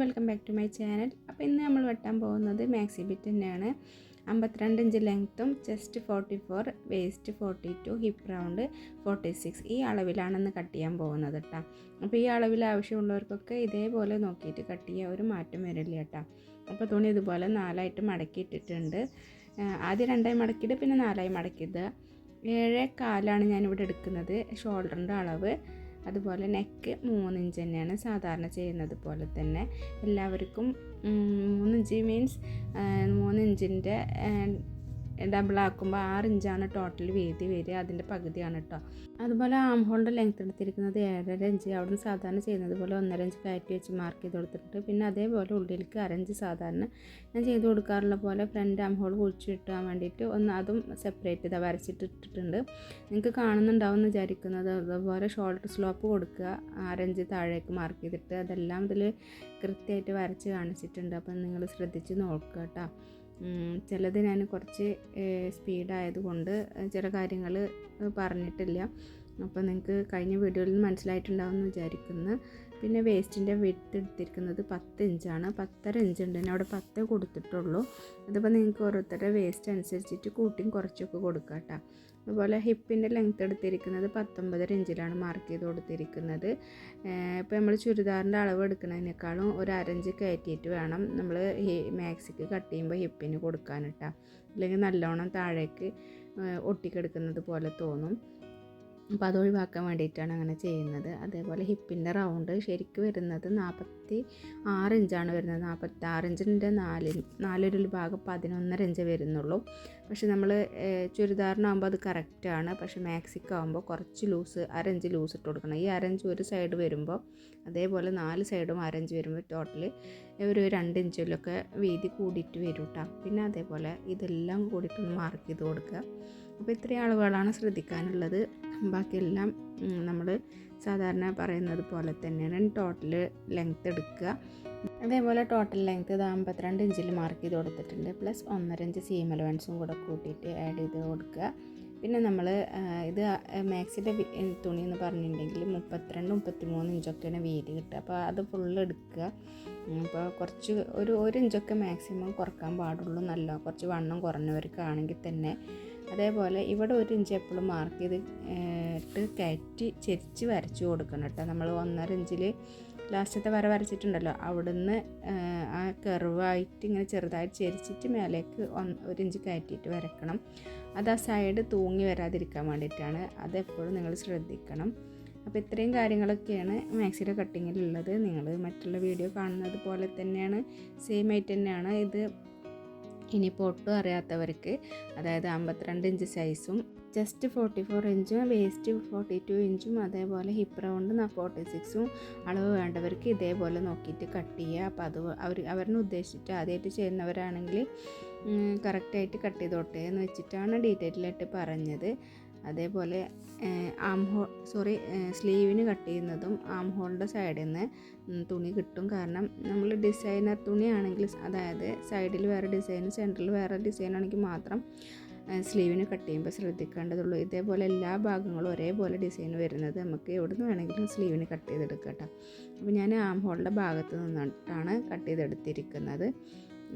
Welcome back to my channel അപ്പോൾ ഇന്ന് നമ്മൾ വെട്ടാൻ പോകുന്നത് മാക്സി ബിറ്റ് തന്നെയാണ്. അമ്പത്തിരണ്ട് ഇഞ്ച് ലെങ്ത്തും chest forty four waist forty two hip round forty six ഈ അളവിലാണെന്ന് കട്ട് ചെയ്യാൻ പോകുന്നത് കേട്ടോ അപ്പോൾ ഈ അളവിൽ ആവശ്യമുള്ളവർക്കൊക്കെ ഇതേപോലെ നോക്കിയിട്ട് കട്ട് ചെയ്യുക ഒരു മാറ്റം വരില്ല കേട്ടോ അപ്പോൾ തുണി ഇതുപോലെ നാലായിട്ട് മടക്കിയിട്ടിട്ടുണ്ട്. ആദ്യം രണ്ടായി മടക്കിയിട്ട് പിന്നെ നാലായി മടക്കിയത് ഏഴേ കാലാണ് ഞാനിവിടെ എടുക്കുന്നത്. ഷോൾഡറിന്റെ അളവ്. അതുപോലെ നെക്ക് മൂന്ന് ഇഞ്ച് തന്നെയാണ് സാധാരണ ചെയ്യുന്നത് പോലെ തന്നെ. എല്ലാവർക്കും മൂന്ന് ഇഞ്ച് മീൻസ് മൂന്ന് ഇഞ്ചിന്റെ ഡബിൾ ആക്കുമ്പോൾ ആറ് ഇഞ്ചാണ് ടോട്ടൽ വീതി വരിക അതിന്റെ പകുതിയാണ് കേട്ടോ അതുപോലെ ആം ഹോളിന്റെ ലെങ്ത് എടുത്തിരിക്കുന്നത് ഏഴര ഇഞ്ച് അവിടുന്ന് സാധാരണ ചെയ്യുന്നത് പോലെ ഒന്നര ഇഞ്ച് കയറ്റി വെച്ച് മാർക്ക് ചെയ്ത് കൊടുത്തിട്ട് പിന്നെ അതേപോലെ ഉള്ളിലേക്ക് അരഞ്ച് സാധാരണ ഞാൻ ചെയ്ത് കൊടുക്കാറുള്ള പോലെ ഫ്രണ്ട് ആം ഹോൾ കുഴിച്ച് കിട്ടാൻ വേണ്ടിയിട്ട് ഒന്ന് അതും സെപ്പറേറ്റ് ചെയ്താൽ വരച്ചിട്ട് ഇട്ടിട്ടുണ്ട്. നിങ്ങൾക്ക് കാണുന്നുണ്ടാവും എന്ന് വിചാരിക്കുന്നത്. അതുപോലെ ഷോൾഡർ സ്ലോപ്പ് കൊടുക്കുക അരഞ്ച് താഴേക്ക് മാർക്ക് ചെയ്തിട്ട് അതെല്ലാം ഇതിൽ കൃത്യമായിട്ട് വരച്ച് കാണിച്ചിട്ടുണ്ട്. അപ്പം നിങ്ങൾ ശ്രദ്ധിച്ച് നോക്കുക കേട്ടോ ചിലത് ഞാൻ കുറച്ച് സ്പീഡായതുകൊണ്ട് ചില കാര്യങ്ങൾ പറഞ്ഞിട്ടില്ല. അപ്പോൾ നിങ്ങൾക്ക് കഴിഞ്ഞ വീഡിയോയിൽ നിന്ന് മനസ്സിലായിട്ടുണ്ടാവും എന്ന് വിചാരിക്കുന്നു. പിന്നെ വേസ്റ്റിന്റെ വിട്ട് എടുത്തിരിക്കുന്നത് പത്ത് ഇഞ്ചാണ്. പത്തര ഇഞ്ച് ഉണ്ട്. ഞാൻ അവിടെ പത്തേ കൊടുത്തിട്ടുള്ളൂ. അതിപ്പോൾ നിങ്ങൾക്ക് ഓരോരുത്തരുടെ വേസ്റ്റ് അനുസരിച്ചിട്ട് കൂട്ടിയും കുറച്ചൊക്കെ കൊടുക്കാം കേട്ടോ. അതുപോലെ ഹിപ്പിന്റെ ലെങ്ത് എടുത്തിരിക്കുന്നത് പത്തൊമ്പതര ഇഞ്ചിലാണ് മാർക്ക് ചെയ്ത് കൊടുത്തിരിക്കുന്നത്. ഇപ്പോൾ നമ്മൾ ചുരിദാറിന്റെ അളവ് എടുക്കുന്നതിനേക്കാളും ഒരു അരഞ്ച് കയറ്റിയിട്ട് വേണം നമ്മൾ മാക്സിക്ക് കട്ട് ചെയ്യുമ്പോൾ ഹിപ്പിന് കൊടുക്കാൻ കേട്ടോ. അല്ലെങ്കിൽ നല്ലോണം താഴേക്ക് ഒട്ടിക്കെടുക്കുന്നത് പോലെ തോന്നും. അപ്പോൾ അത് ഒഴിവാക്കാൻ വേണ്ടിയിട്ടാണ് അങ്ങനെ ചെയ്യുന്നത്. അതേപോലെ ഹിപ്പിന്റെ റൗണ്ട് ശരിക്കും വരുന്നത് നാൽപ്പത്തി ആറ് ഇഞ്ചാണ് വരുന്നത്. നാൽപ്പത്തി ആറ് ഇഞ്ചിന്റെ നാല് നാലൊരു ഭാഗം പതിനൊന്നര ഇഞ്ച് വരുന്നുള്ളൂ. പക്ഷെ നമ്മൾ ചുരിദാറിനാകുമ്പോൾ അത് കറക്റ്റാണ്. പക്ഷെ മാക്സിക്കാവുമ്പോൾ കുറച്ച് ലൂസ് അരഞ്ച് ലൂസ് ഇട്ട് കൊടുക്കണം. ഈ അരഞ്ച് ഒരു സൈഡ് വരുമ്പോൾ അതേപോലെ നാല് സൈഡും അരഞ്ച് വരുമ്പോൾ ടോട്ടൽ ഒരു രണ്ട് ഇഞ്ചിലൊക്കെ വീതി കൂടിയിട്ട് വരും കേട്ടോ. പിന്നെ അതേപോലെ ഇതെല്ലാം കൂടിയിട്ടൊന്ന് മാർക്ക് ചെയ്ത് കൊടുക്കുക. അപ്പോൾ ഇത്രയും അളവുകളാണ് ശ്രദ്ധിക്കാനുള്ളത്. ബാക്കിയെല്ലാം നമ്മൾ സാധാരണ പറയുന്നത് പോലെ തന്നെയാണ്. ടോട്ടൽ ലെങ്ത്ത് എടുക്കുക. അതേപോലെ ടോട്ടൽ ലെങ്ത്ത് ഇത് അമ്പത്തിരണ്ട് ഇഞ്ചിൽ മാർക്ക് ചെയ്ത് കൊടുത്തിട്ടുണ്ട്. പ്ലസ് ഒന്നര ഇഞ്ച് സീം അലവൻസും കൂടെ കൂട്ടിയിട്ട് ആഡ് ചെയ്ത് കൊടുക്കുക. പിന്നെ നമ്മൾ ഇത് മാക്സിന്റെ തുണി എന്ന് പറഞ്ഞിട്ടുണ്ടെങ്കിൽ മുപ്പത്തിരണ്ട് മുപ്പത്തി മൂന്ന് ഇഞ്ചൊക്കെയാണ് വീതി കിട്ടുക. അപ്പോൾ അത് ഫുള്ള് എടുക്കുക. അപ്പോൾ കുറച്ച് ഒരു ഒരു ഇഞ്ചൊക്കെ മാക്സിമം കുറയ്ക്കാൻ പാടുള്ളൂ. നല്ല കുറച്ച് വണ്ണം കുറഞ്ഞവർക്കാണെങ്കിൽ തന്നെ അതേപോലെ ഇവിടെ ഒരു ഇഞ്ച് എപ്പോഴും മാർക്ക് ചെയ്ത് ഇട്ട് കയറ്റി ചെരിച്ച് വരച്ച് കൊടുക്കണം കേട്ടോ. നമ്മൾ ഒന്നര ഇഞ്ചിൽ ലാസ്റ്റത്തെ വര വരച്ചിട്ടുണ്ടല്ലോ. അവിടുന്ന് ആ കെർവായിട്ട് ഇങ്ങനെ ചെറുതായിട്ട് ചെരിച്ചിട്ട് മേലേക്ക് ഒരു ഇഞ്ച് കയറ്റിയിട്ട് വരക്കണം. അത് ആ സൈഡ് തൂങ്ങി വരാതിരിക്കാൻ വേണ്ടിയിട്ടാണ്. അതെപ്പോഴും നിങ്ങൾ ശ്രദ്ധിക്കണം. അപ്പോൾ ഇത്രയും കാര്യങ്ങളൊക്കെയാണ് മാക്സിയുടെ കട്ടിങ്ങിലുള്ളത് നിങ്ങൾ മറ്റുള്ള വീഡിയോ കാണുന്നത് പോലെ തന്നെയാണ്. സെയിം ആയിട്ട് തന്നെയാണ് ഇത് ഇനിയിപ്പോൾ ഒട്ടും അറിയാത്തവർക്ക് അതായത് അമ്പത്തിരണ്ട് ഇഞ്ച് സൈസും ജസ്റ്റ് ഫോർട്ടി ഫോർ ഇഞ്ചും വേസ്റ്റ് ഫോർട്ടി ടു ഇഞ്ചും അതേപോലെ ഹിപ്പ് റൗണ്ട് ഫോർട്ടി സിക്സും അളവ് വേണ്ടവർക്ക് ഇതേപോലെ നോക്കിയിട്ട് കട്ട് ചെയ്യുക. അപ്പോൾ അത് അവർ അവരിനെ ഉദ്ദേശിച്ചിട്ട് ആദ്യമായിട്ട് ചെയ്യുന്നവരാണെങ്കിൽ കറക്റ്റായിട്ട് കട്ട് ചെയ്തോട്ടെ എന്ന് വെച്ചിട്ടാണ് ഡീറ്റെയിലായിട്ട് പറഞ്ഞത്. അതേപോലെ ആം ഹോ സോറി സ്ലീവിന് കട്ട് ചെയ്യുന്നതും ആം ഹോളിന്റെ സൈഡിൽ നിന്ന് തുണി കിട്ടും. കാരണം നമ്മൾ ഡിസൈനർ തുണിയാണെങ്കിൽ അതായത് സൈഡിൽ വേറെ ഡിസൈൻ സെന്ററിൽ വേറെ ഡിസൈൻ ആണെങ്കിൽ മാത്രം സ്ലീവിന് കട്ട് ചെയ്യുമ്പോൾ ശ്രദ്ധിക്കേണ്ടതുള്ളൂ. ഇതേപോലെ എല്ലാ ഭാഗങ്ങളും ഒരേപോലെ ഡിസൈൻ വരുന്നത് നമുക്ക് എവിടെ നിന്ന് വേണമെങ്കിലും സ്ലീവിന് കട്ട് ചെയ്തെടുക്കാം കേട്ടോ. അപ്പോൾ ഞാൻ ആം ഹോളിന്റെ ഭാഗത്ത് നിന്നിട്ടാണ് കട്ട് ചെയ്തെടുത്തിരിക്കുന്നത്.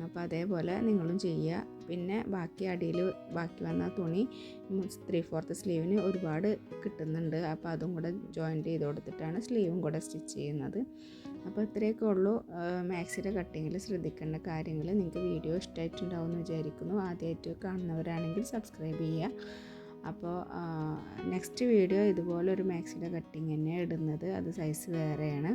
അപ്പോൾ അതേപോലെ നിങ്ങളും ചെയ്യുക. പിന്നെ ബാക്കി അടിയിൽ ബാക്കി വന്ന തുണി ത്രീ ഫോർത്ത് സ്ലീവിന് ഒരുപാട് കിട്ടുന്നുണ്ട്. അപ്പോൾ അതും കൂടെ ജോയിന്റ് ചെയ്ത് കൊടുത്തിട്ടാണ് സ്ലീവും കൂടെ സ്റ്റിച്ച് ചെയ്യുന്നത്. അപ്പോൾ ഇത്രയൊക്കെ ഉള്ളൂ. മാക്സിയുടെ കട്ടിങ്ങിൽ ശ്രദ്ധിക്കേണ്ട കാര്യങ്ങൾ നിങ്ങൾക്ക് വീഡിയോ ഇഷ്ടമായിട്ടുണ്ടാവും എന്ന് വിചാരിക്കുന്നു. ആദ്യമായിട്ട് കാണുന്നവരാണെങ്കിൽ സബ്സ്ക്രൈബ് ചെയ്യുക. അപ്പോൾ നെക്സ്റ്റ് വീഡിയോ ഇതുപോലെ ഒരു മാക്സിയുടെ കട്ടിങ് തന്നെ ഇടുന്നത്. അത് സൈസ് വേറെയാണ്.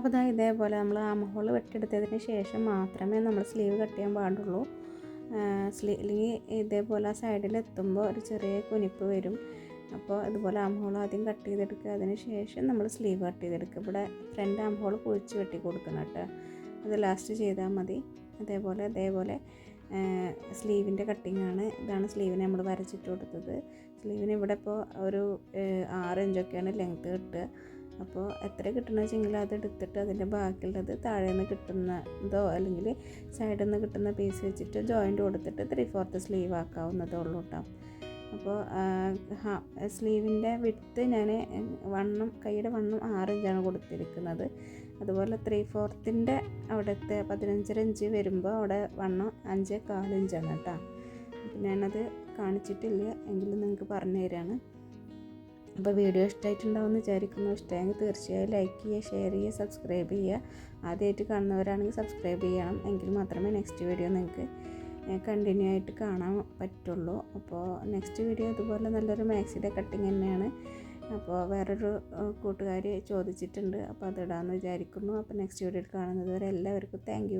അപ്പോൾ ഇതാ ഇതേപോലെ നമ്മൾ ആം ഹോൾ വെട്ടിയെടുത്തതിന് ശേഷം മാത്രമേ നമ്മൾ സ്ലീവ് കട്ട് ചെയ്യാൻ പാടുള്ളൂ. സ്ലീ അല്ലെങ്കിൽ ഇതേപോലെ സൈഡിൽ എത്തുമ്പോൾ ഒരു ചെറിയ കുനിപ്പ് വരും. അപ്പോൾ ഇതുപോലെ ആം ഹോൾ ആദ്യം കട്ട് ചെയ്തെടുക്കുക. അതിന് ശേഷം നമ്മൾ സ്ലീവ് കട്ട് ചെയ്തെടുക്കുക. ഇവിടെ ഫ്രണ്ട് ആം ഹോൾ കുഴിച്ച് വെട്ടി കൊടുക്കണം കേട്ടോ. അത് ലാസ്റ്റ് ചെയ്താൽ മതി. അതേപോലെ അതേപോലെ സ്ലീവിന്റെ കട്ടിങ് ആണ്. ഇതാണ് സ്ലീവിനെ നമ്മൾ വരച്ചിട്ട് കൊടുത്തത്. സ്ലീവിന് ഇവിടെ ഇപ്പോൾ ഒരു ആറ് ഇഞ്ചൊക്കെയാണ് ലെങ്ത്ത് കിട്ടുക. അപ്പോൾ എത്ര കിട്ടണമെന്ന് വെച്ചെങ്കിൽ അതെടുത്തിട്ട് അതിന്റെ ബാക്കിയുള്ളത് താഴെ നിന്ന് കിട്ടുന്നതോ അല്ലെങ്കിൽ സൈഡിൽ നിന്ന് കിട്ടുന്ന പീസ് വെച്ചിട്ട് ജോയിന്റ് കൊടുത്തിട്ട് ത്രീ ഫോർത്ത് സ്ലീവ് ആക്കാവുന്നതേ ഉള്ളൂ കേട്ടോ. അപ്പോൾ സ്ലീവിന്റെ വിട്ത്ത് ഞാൻ വണ്ണം കൈയുടെ വണ്ണം ആറ് ഇഞ്ചാണ് കൊടുത്തിരിക്കുന്നത്. അതുപോലെ ത്രീ ഫോർത്തിന്റെ അവിടുത്തെ പതിനഞ്ചര ഇഞ്ച് വരുമ്പോൾ അവിടെ വണ്ണം അഞ്ച് കാലിഞ്ചാണ് കേട്ടോ. ഞാനത് കാണിച്ചിട്ടില്ല എങ്കിലും നിങ്ങൾക്ക് പറഞ്ഞു തരാണ് അപ്പോൾ വീഡിയോ ഇഷ്ടമായിട്ടുണ്ടാവുമെന്ന് വിചാരിക്കുന്നു. ഇഷ്ടമായെങ്കിൽ തീർച്ചയായും ലൈക്ക് ചെയ്യുക ഷെയർ ചെയ്യുക സബ്സ്ക്രൈബ് ചെയ്യുക. ആദ്യമായിട്ട് കാണുന്നവരാണെങ്കിൽ സബ്സ്ക്രൈബ് ചെയ്യണം. എങ്കിൽ മാത്രമേ നെക്സ്റ്റ് വീഡിയോ നിങ്ങൾക്ക് കണ്ടിന്യൂ ആയിട്ട് കാണാൻ പറ്റുള്ളൂ. അപ്പോൾ നെക്സ്റ്റ് വീഡിയോ അതുപോലെ നല്ലൊരു മാക്സിയുടെ കട്ടിങ് തന്നെയാണ്. അപ്പോൾ വേറൊരു കൂട്ടുകാർ ചോദിച്ചിട്ടുണ്ട്. അപ്പോൾ അതിടാമെന്ന് വിചാരിക്കുന്നു. അപ്പോൾ നെക്സ്റ്റ് വീഡിയോയിൽ കാണുന്നത് വരെ എല്ലാവർക്കും താങ്ക്